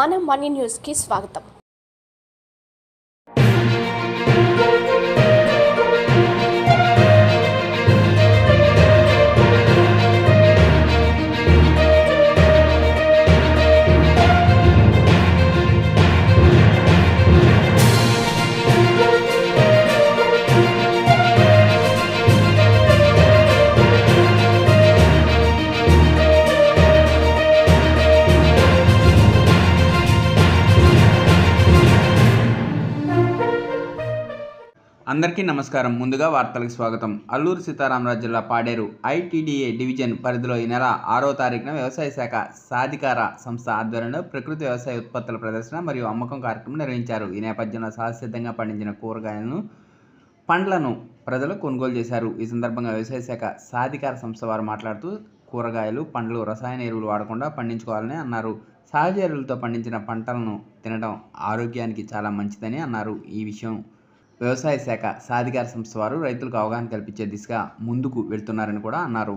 మన మనీ న్యూస్కి స్వాగతం అందరికీ నమస్కారం. ముందుగా వార్తలకు స్వాగతం. అల్లూరు సీతారామరాజు జిల్లా పాడేరు ఐటీడీఏ డివిజన్ పరిధిలో ఈ నెల ఆరో తారీఖున వ్యవసాయ శాఖ సాధికార సంస్థ ఆధ్వర్యంలో ప్రకృతి వ్యవసాయ ఉత్పత్తుల ప్రదర్శన మరియు అమ్మకం కార్యక్రమం నిర్వహించారు. ఈ నేపథ్యంలో సహసిద్ధంగా పండించిన కూరగాయలను పండ్లను ప్రజలు కొనుగోలు చేశారు. ఈ సందర్భంగా వ్యవసాయ శాఖ సాధికార సంస్థ వారు మాట్లాడుతూ కూరగాయలు పండ్లు రసాయన ఎరువులు వాడకుండా పండించుకోవాలని అన్నారు. సహజ ఎరువులతో పండించిన పంటలను తినడం ఆరోగ్యానికి చాలా మంచిదని అన్నారు. ఈ విషయం వ్యవసాయ శాఖ సాధికార సంస్థ వారు రైతులకు అవగాహన కల్పించే దిశగా ముందుకు వెళ్తున్నారని కూడా అన్నారు.